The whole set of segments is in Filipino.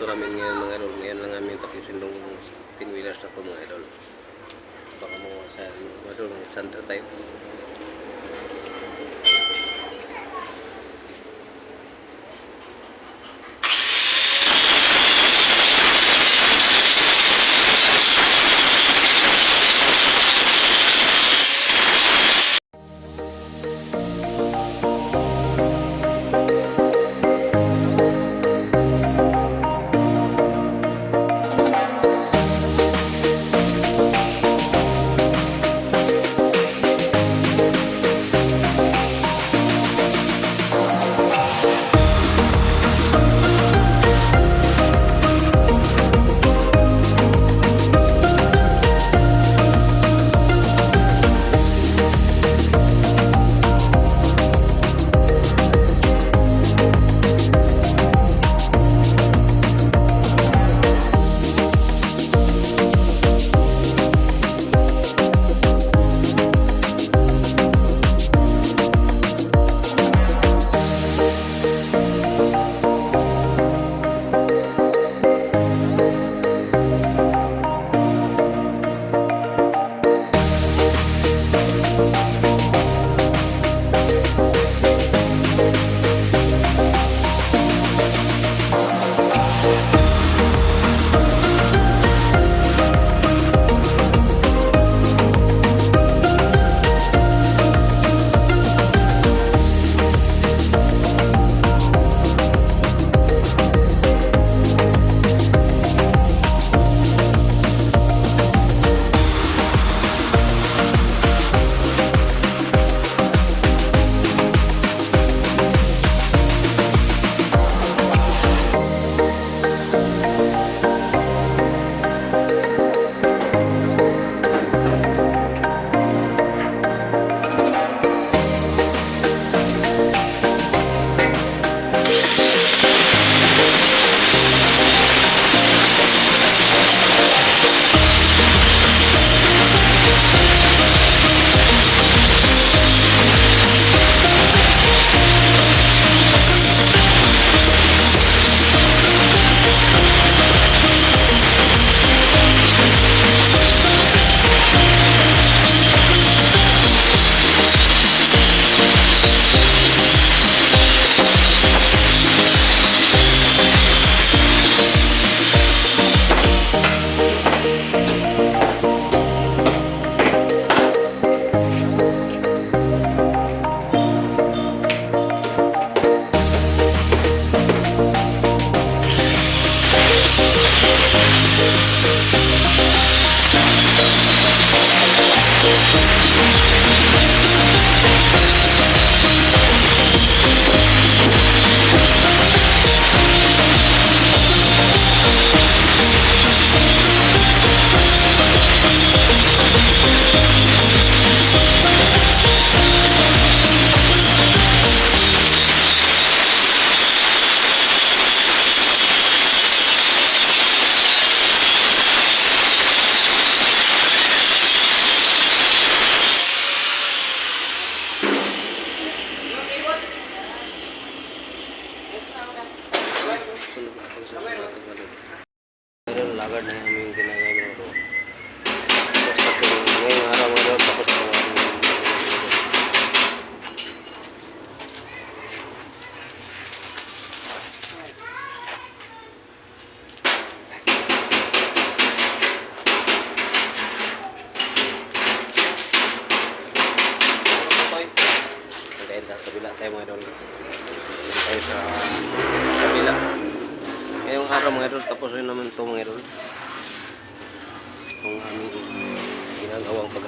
ito namin ngayon mga idol. Ngayon lang namin tapusin nung 10 wheelers na ito mga idol. Baka mo sa mga idol, mga Sandra tayo.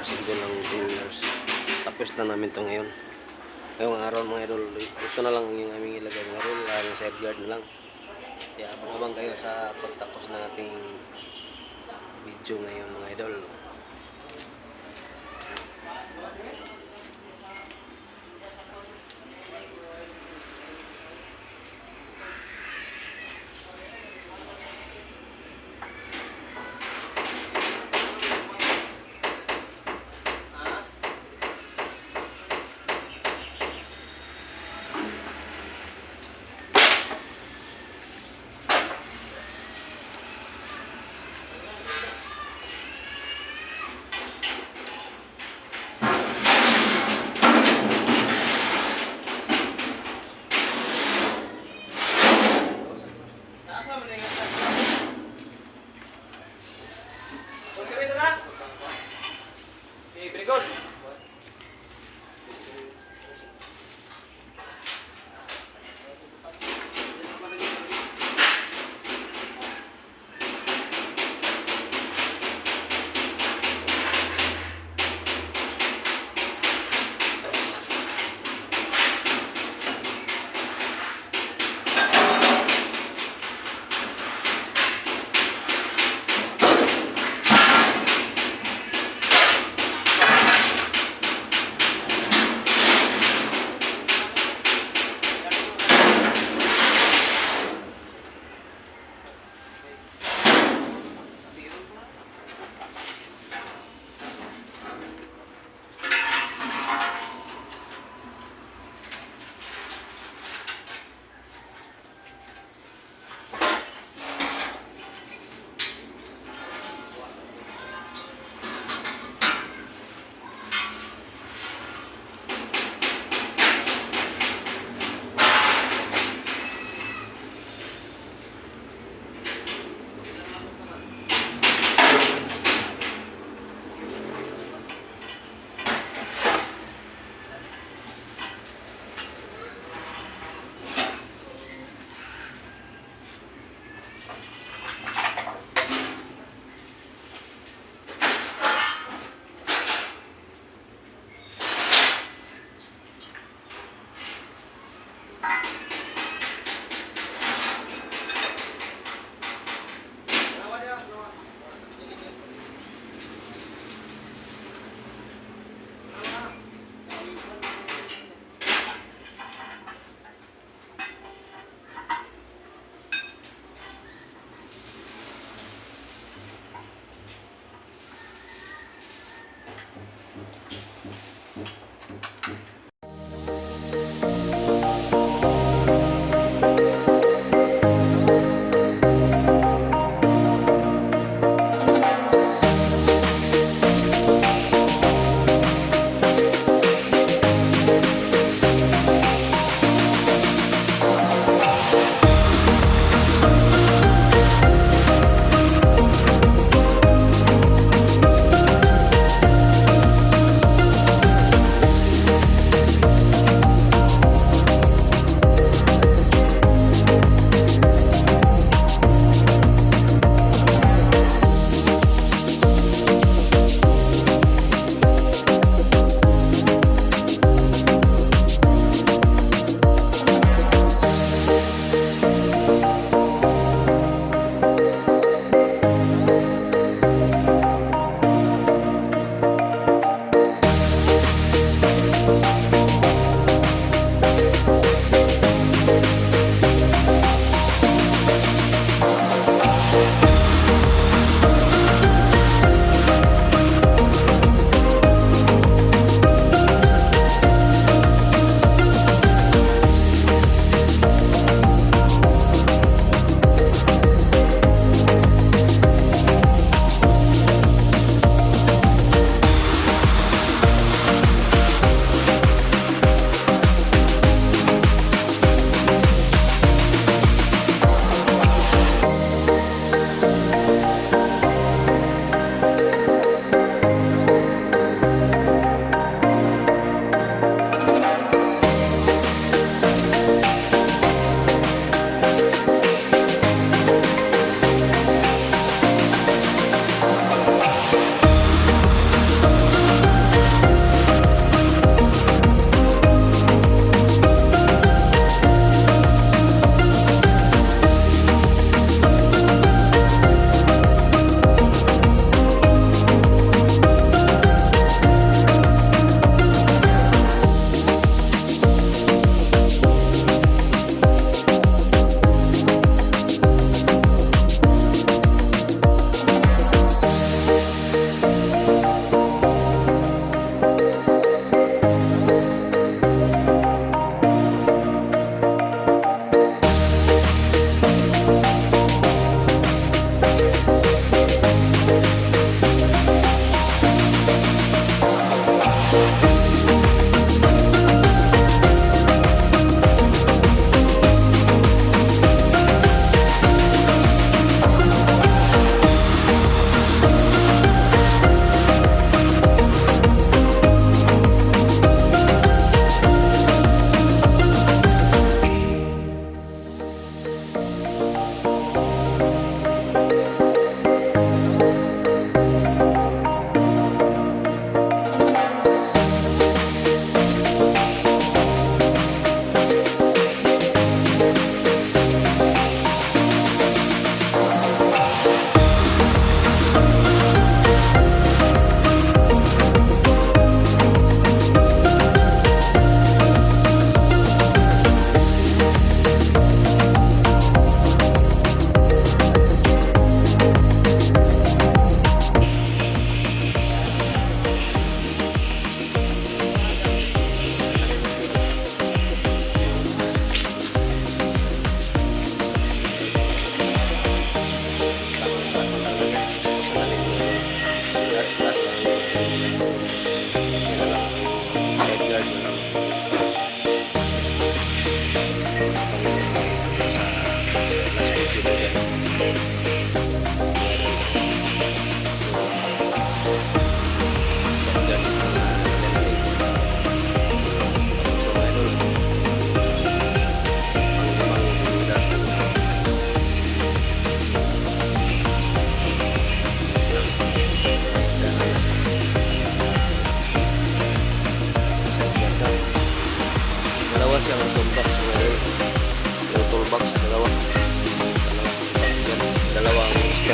Pag-asigdo ng cleaners. Tapos na namin ito ngayon. Ngayong araw mga idol, ito na lang yung aming ilagay mga idol. Lang side yard na lang. Kaya abang-abang kayo sa pagtapos ng ating video ngayon mga idol.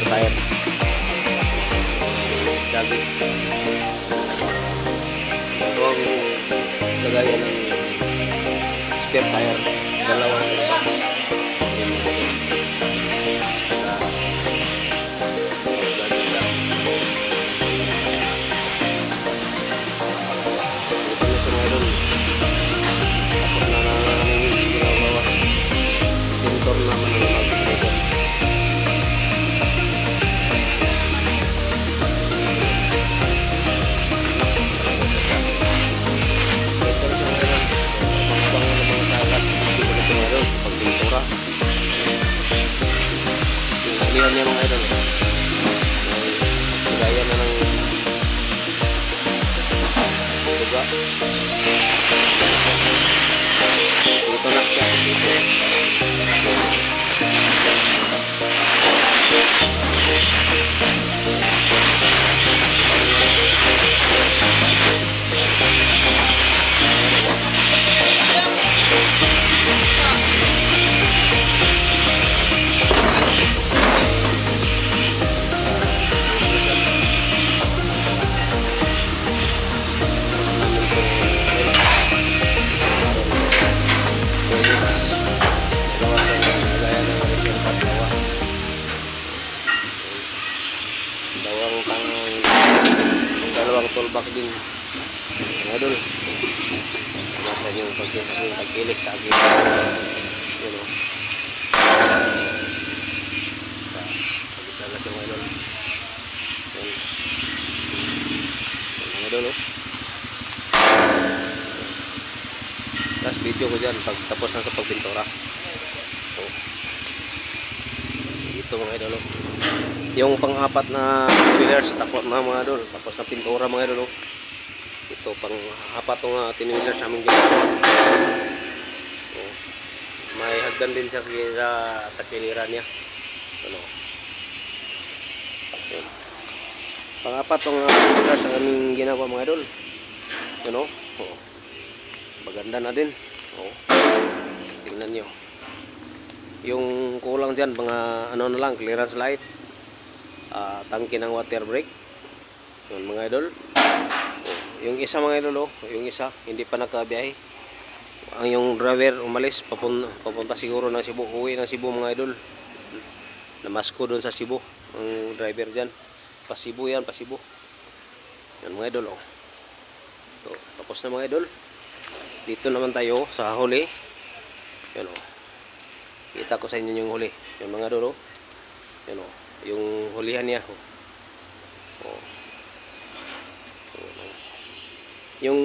Tire. Dagi. Ito ang lagayan ng spare tire. Dalawang idol o. Tapos video ko dyan pag tapos na sa pagpintura. So, dito mga idol o. Yung pang-apat na pillars tapos na mga idol. Tapos na pintura mga idol o. Ito pang-apat ng uh, tiniwillers namin ginagawa. So, may hagdan din siya sa takiliran niya. Ano. Yan. Pang-apat ng uh, pillars ang aming ginagawa mga idol. Yun o. Oo. Maganda na din. Oo. Tingnan nyo. Yung kulang dyan, mga ano na lang, clearance light. ah tangke ng water brake. Yun mga idol. Oh, yung isa mga idol, oh, yung isa, hindi pa nakabiyahe. Ang yung driver umalis, papunta, papunta siguro ng Cebu. Uwi ng Cebu mga idol. Namasko doon sa Cebu. Ang driver dyan. Pa Cebu yan, pa Cebu. Yan mga idol, oh. So, tapos na mga idol. Dito naman tayo sa huli. Yan o. Kita ko sa inyo yung huli. Yung mga dulo. Yan o. Yung hulihan niya. O. O. O, o. Yung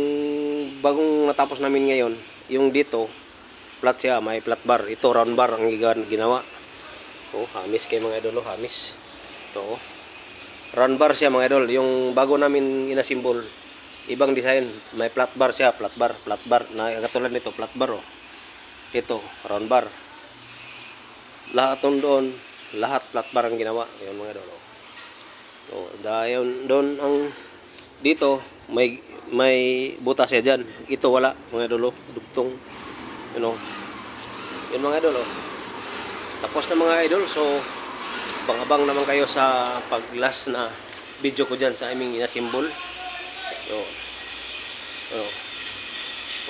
bagong natapos namin ngayon, yung dito, flat siya, may flat bar. Ito round bar ang ginawa. O, hamis kay mga idol, o, hamis. Ito, o. Round bar siya mga idol. Yung bago namin inasimbol, ibang design. May flat bar siya, flat bar, flat bar. Na katulad nito, flat bar oh. Ito, round bar. Lahat nun doon, lahat flat bar ang ginawa. Yung mga idol. Oh. So, dahil doon ang dito may may butas siya diyan. Ito wala, mga idol. oh. Dugtong. You know. Yun mga idol. Oh. Tapos na mga idol. So, abang-abang naman kayo sa pag-last na video ko dyan sa aming inasimbol. So, ano,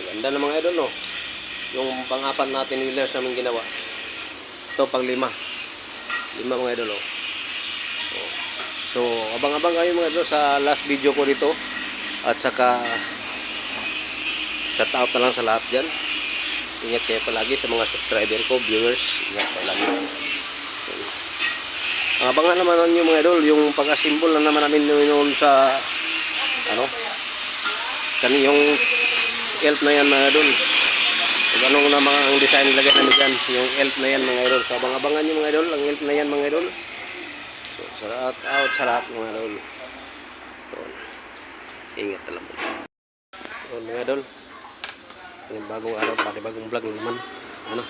maganda na mga idol, no? Yung pang-apat natin wheelers namin ginawa. Ito, pang lima. Lima mga idol. So, so abang-abang kayo mga idol sa last video ko dito. At saka, shout out na lang sa lahat dyan. Ingat kayo palagi sa mga subscriber ko, viewers. Ingat palagi. Ang abangan naman ninyo mga idol, yung pag-assemble na naman namin noon sa ano, kan yung elf na yan mga idol. Kung anong na mga ang design nilagay namin dyan, yung elf na yan mga idol. So abang-abangan nyo mga idol, ang elf na yan mga idol. So shout out sa lahat mga idol. So, ingat na lang po. So mga idol, yung bagong araw, pati bagong vlog na naman. Ano?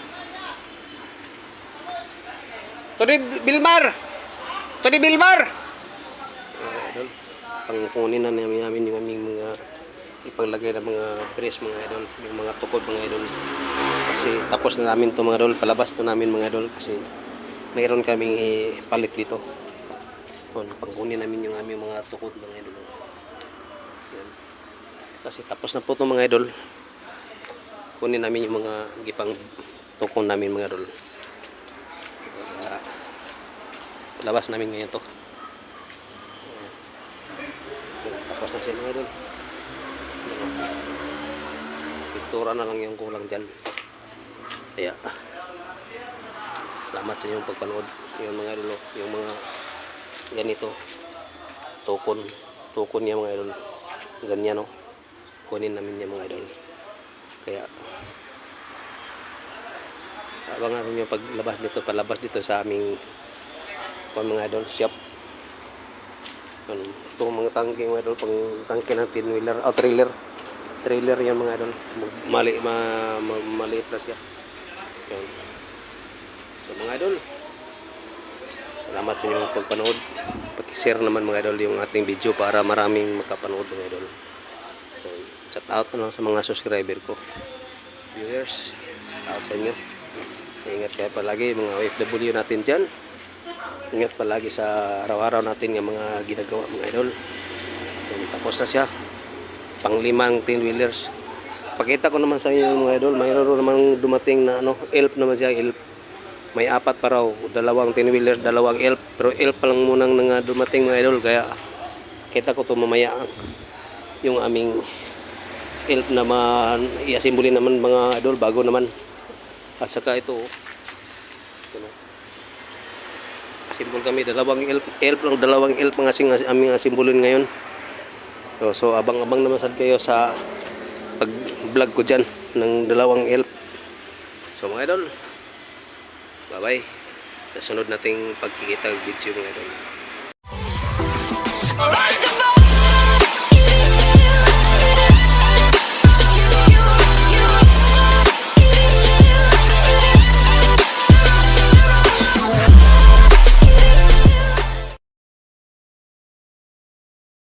Tony Bilmar! Tony Bilmar! Idol, pangkunin na namin namin yung aming mga ipaglagay ng mga brace mga idol, yung mga tukod mga idol. Kasi tapos na namin to mga idol, palabas na namin mga idol kasi mayroon kaming ipalit dito. Yun, pangkunin namin yung aming mga tukod mga idol. Yan. Kasi tapos na po ito mga idol. Kunin namin yung mga gipang tukon namin mga idol. Kaya, labas namin ngayon to. Tapos na siya mga. Yan. Pintura na lang yung kulang dyan. Kaya, salamat sa inyong pagpanood. Yung mga idol, oh. yung mga ganito tukon tukon niya mga idol ganyan no kunin namin niya mga idol kaya abangan yung paglabas dito palabas dito sa aming kung mga idol shop itong mga tangke mga idol pang tangke ng tin wheeler o trailer trailer yan mga idol mali ma, ma, maliit na siya Yun. so mga idol Salamat sa inyong pagpanood. Pag-share naman mga idol yung ating video para maraming makapanood mga idol. So, shout out na lang sa mga subscriber ko. Viewers, shout out sa inyo. Ingat kayo palagi mga OFW natin dyan. Ingat palagi sa araw-araw natin yung mga ginagawa mga idol. So, tapos na siya. Panglimang 10 wheelers. Pakita ko naman sa inyo mga idol, mayroon naman dumating na ano, elf naman siya, elf may apat pa raw, dalawang 10 wheeler, dalawang elf, pero elf pa lang munang nga dumating mga idol, kaya kita ko to mamaya yung aming elf na ma i-assemble naman mga idol, bago naman. At saka ito, ito na. Assemble kami, dalawang elf, elf lang, dalawang elf ang asing aming asimbulin ngayon. So, so abang-abang naman sad kayo sa pag-vlog ko dyan ng dalawang elf. So mga idol, Bye-bye. Sa sunod nating pagkikita video mga idol. Alright,